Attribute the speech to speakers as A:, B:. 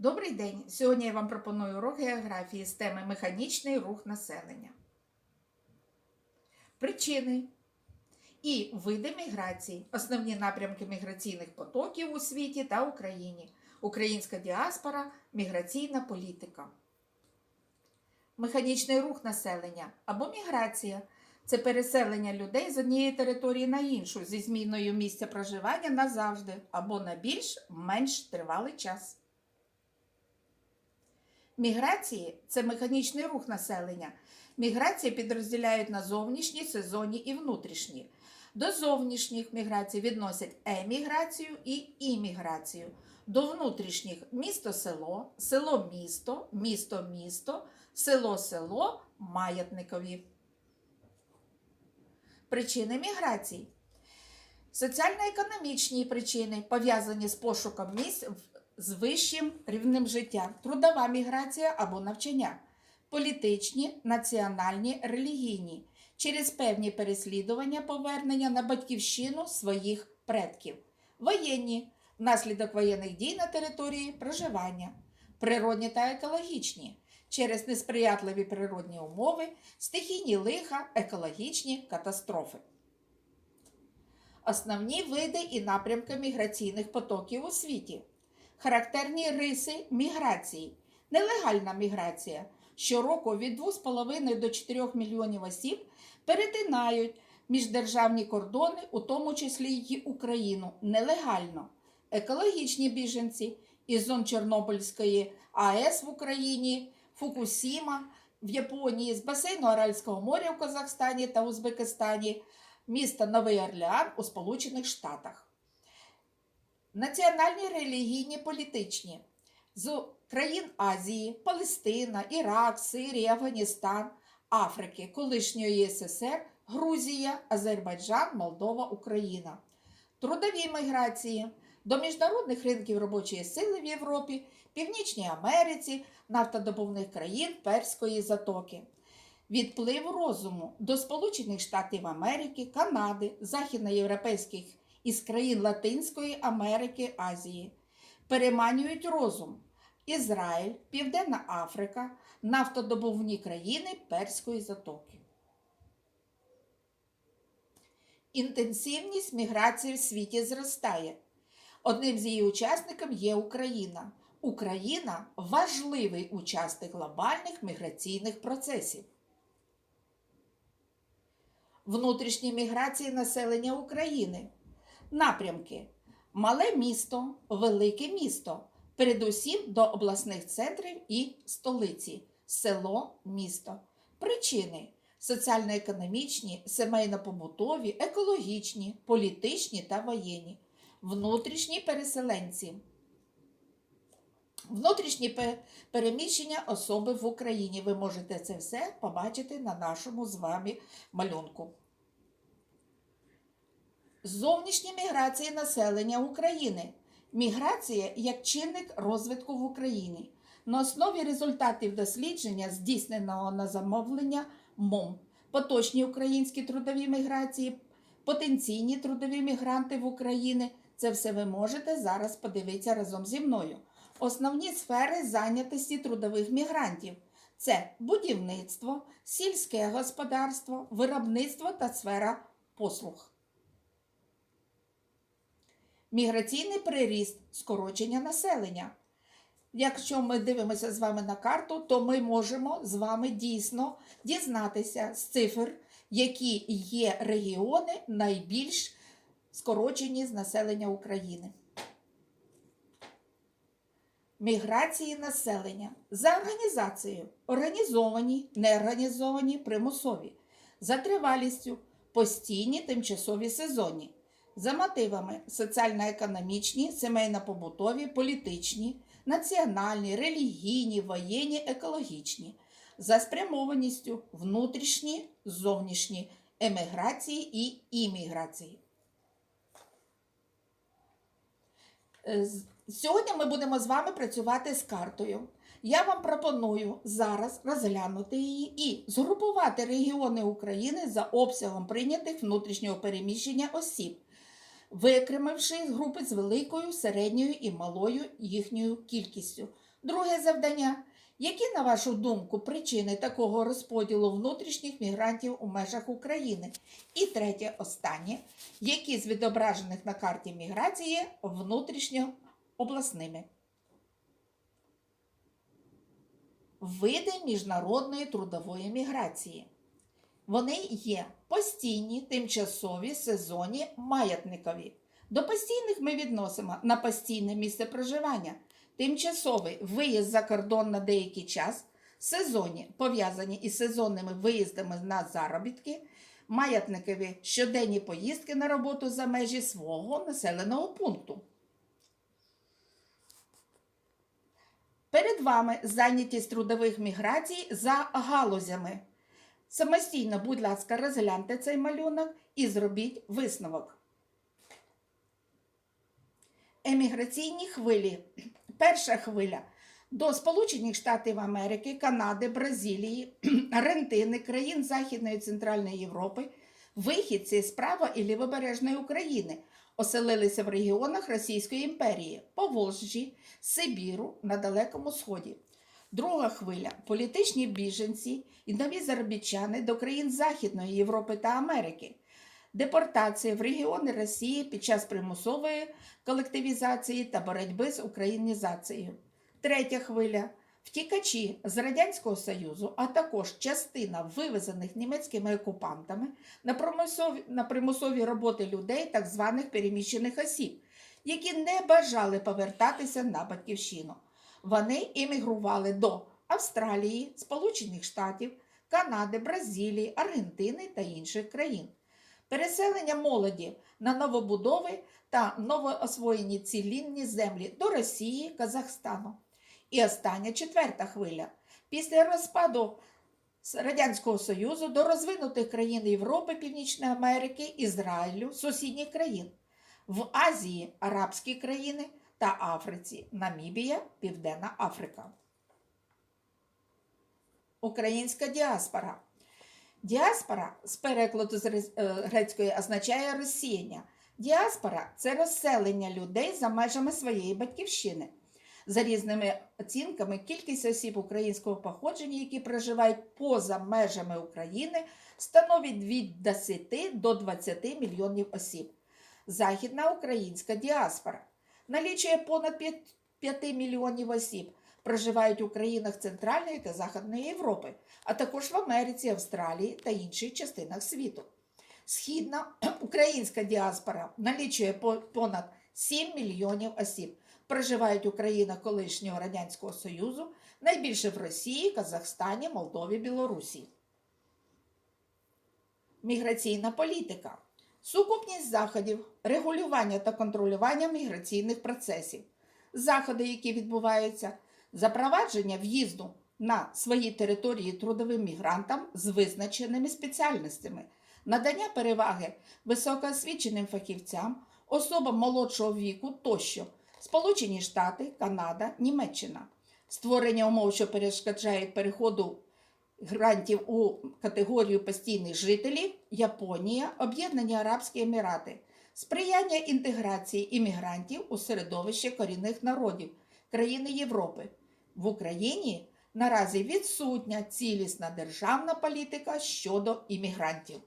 A: Добрий день! Сьогодні я вам пропоную урок географії з теми Механічний рух населення. Причини і види міграції, основні напрямки міграційних потоків у світі та Україні, українська діаспора, міграційна політика. Механічний рух населення або міграція це переселення людей з однієї території на іншу зі зміною місця проживання назавжди або на більш-менш тривалий час. Міграції це механічний рух населення. Міграції підрозділяють на зовнішні, сезонні і внутрішні. До зовнішніх міграцій відносять еміграцію і імміграцію. До внутрішніх місто-село, село-місто, місто-місто, село-село, маятникові. Причини міграцій. Соціально-економічні причини пов'язані з пошуком місць в- з вищим рівнем життя, трудова міграція або навчання, політичні, національні, релігійні, через певні переслідування повернення на батьківщину своїх предків, воєнні, внаслідок воєнних дій на території проживання, природні та екологічні, через несприятливі природні умови, стихійні лиха, екологічні катастрофи. Основні види і напрямки міграційних потоків у світі. Характерні риси міграції. Нелегальна міграція. Щороку від 2,5 до 4 мільйонів осіб перетинають міждержавні кордони, у тому числі й Україну, нелегально. Екологічні біженці із зон Чорнобильської АЕС в Україні, Фукусіма в Японії, з басейну Аральського моря в Казахстані та Узбекистані, міста Новий Орлеан у Сполучених Штатах. Національні релігійні політичні з країн Азії, Палестина, Ірак, Сирія, Афганістан, Африки, колишньої СССР, Грузія, Азербайджан, Молдова, Україна. Трудові міграції до міжнародних ринків робочої сили в Європі, Північній Америці, нафтодобувних країн Перської затоки. Відплив розуму до Сполучених Штатів Америки, Канади, західноєвропейських із країн Латинської Америки, Азії. Переманюють розум Ізраїль, Південна Африка, нафтодобувні країни Перської затоки. Інтенсивність міграції в світі зростає. Одним з її учасників є Україна. Україна важливий учасник глобальних міграційних процесів. Внутрішні міграції населення України. Напрямки: мале місто, велике місто, передусім до обласних центрів і столиці, село, місто. Причини: соціально-економічні, сімейно-побутові, екологічні, політичні та воєнні, внутрішні переселенці. Внутрішні переміщення особи в Україні. Ви можете це все побачити на нашому з вами малюнку. Зовнішні міграції населення України. Міграція як чинник розвитку в Україні. На основі результатів дослідження, здійсненого на замовлення МОМ, поточні українські трудові міграції, потенційні трудові мігранти в Україні. Це все ви можете зараз подивитися разом зі мною. Основні сфери зайнятості трудових мігрантів це будівництво, сільське господарство, виробництво та сфера послуг. Міграційний приріст скорочення населення. Якщо ми дивимося з вами на карту, то ми можемо з вами дійсно дізнатися з цифр, які є регіони найбільш скорочені з населення України. Міграції населення за організацією організовані, неорганізовані, примусові, за тривалістю постійні, тимчасові сезонні, за мотивами соціально-економічні, сімейно-побутові, політичні, національні, релігійні, воєнні, екологічні, за спрямованістю внутрішні, зовнішні, еміграції і імміграції. Е, Сьогодні ми будемо з вами працювати з картою. Я вам пропоную зараз розглянути її і згрупувати регіони України за обсягом прийнятих внутрішнього переміщення осіб, виокремивши групи з великою, середньою і малою їхньою кількістю. Друге завдання. Які, на вашу думку, причини такого розподілу внутрішніх мігрантів у межах України? І третє, останнє. Які з відображених на карті міграції внутрішньообласними? Види міжнародної трудової міграції. Вони є постійні, тимчасові, сезонні, маятникові. До постійних ми відносимо на постійне місце проживання, тимчасовий виїзд за кордон на деякий час, сезонні пов'язані із сезонними виїздами на заробітки, маятникові щоденні поїздки на роботу за межі свого населеного пункту. Перед вами зайнятість трудових міграцій за галузями. Самостійно, будь ласка, розгляньте цей малюнок і зробіть висновок. Еміграційні хвилі. Перша хвиля до Сполучених Штатів Америки, Канади, Бразилії, Аргентини, країн Західної і Центральної Європи, вихідці з права і лівобережної України оселилися в регіонах Російської імперії, Поволжжі, Сибіру на Далекому Сході. Друга хвиля політичні біженці і нові заробітчани до країн Західної Європи та Америки. Депортація в регіони Росії під час примусової колективізації та боротьби з українізацією. Третя хвиля втікачі з Радянського Союзу, а також частина вивезених німецькими окупантами на примусові, на примусові роботи людей, так званих переміщених осіб, які не бажали повертатися на батьківщину. Вони емігрували до Австралії, Сполучених Штатів, Канади, Бразилії, Аргентини та інших країн. Переселення молоді на новобудови та новоосвоєні цілінні землі до Росії, Казахстану. І остання четверта хвиля. Після розпаду Радянського Союзу до розвинутих країн Європи, Північної Америки, Ізраїлю, сусідніх країн. В Азії арабські країни та Африці Намібія, Південна Африка. Українська діаспора. Діаспора з перекладу з е, грецької означає розсіяння. Діаспора це розселення людей за межами своєї батьківщини. За різними оцінками, кількість осіб українського походження, які проживають поза межами України, становить від 10 до 20 мільйонів осіб. Західна українська діаспора налічує понад 5 мільйонів осіб, проживають у країнах Центральної та Західної Європи, а також в Америці, Австралії та інших частинах світу. Східна українська діаспора налічує понад 7 мільйонів осіб. Проживають у країнах колишнього Радянського Союзу, найбільше в Росії, Казахстані, Молдові, Білорусі. Міграційна політика. Сукупність заходів, регулювання та контролювання міграційних процесів, заходи, які відбуваються, запровадження в'їзду на свої території трудовим мігрантам з визначеними спеціальностями, надання переваги високоосвіченим фахівцям, особам молодшого віку тощо, Сполучені Штати, Канада, Німеччина, створення умов, що перешкоджають переходу грантів у категорію постійних жителів Японія, Об'єднані Арабські Емірати, сприяння інтеграції іммігрантів у середовище корінних народів країни Європи. В Україні наразі відсутня цілісна державна політика щодо іммігрантів.